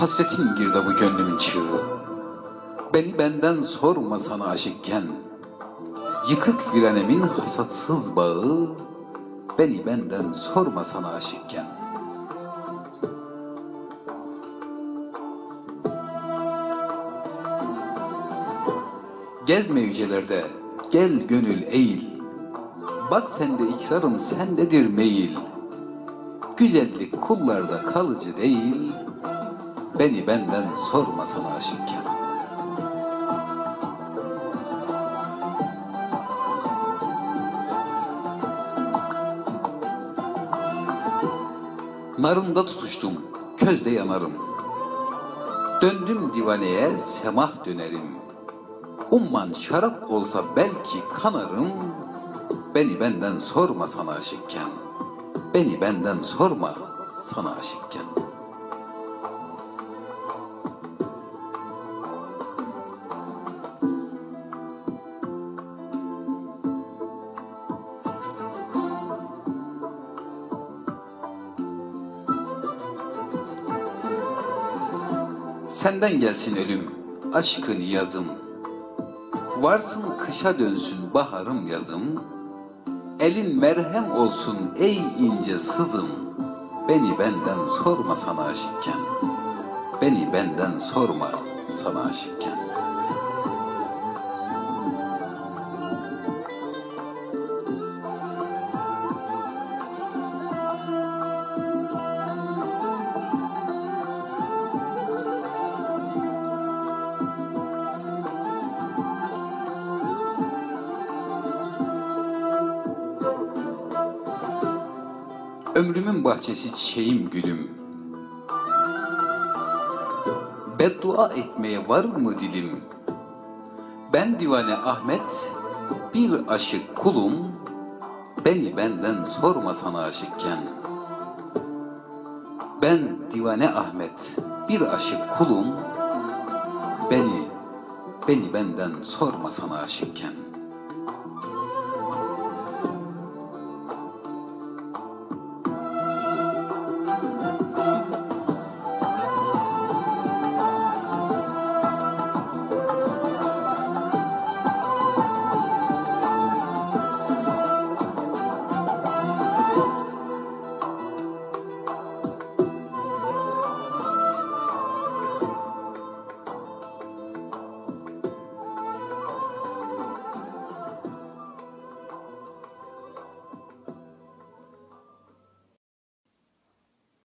Hasretin girdabı gönlümün çığı. Beni benden sorma sana aşıkken. Yıkık virenemin hasatsız bağı. Beni benden sorma sana aşıkken. Gezme yücelerde, gel gönül eğil. Bak sende ikrarım sendedir meyil. Güzellik kullarda kalıcı değil. Beni benden sorma sana aşıkken. Narında tutuştum, közde yanarım. Döndüm divaneye, semah dönerim. Umman şarap olsa belki kanarım. Beni benden sorma sana aşıkken. Beni benden sorma sana aşıkken. Senden gelsin ölüm, aşkın yazım. Varsın kışa dönsün baharım yazım. Elin merhem olsun ey ince sızım. Beni benden sorma sana aşıkken. Beni benden sorma sana aşıkken. Ömrümün bahçesi çiçeğim gülüm. Beddua etmeye var mı dilim? Ben divane Ahmet, bir aşık kulum. Beni benden sorma sana aşıkken. Ben divane Ahmet, bir aşık kulum. Beni, beni benden sorma sana aşıkken.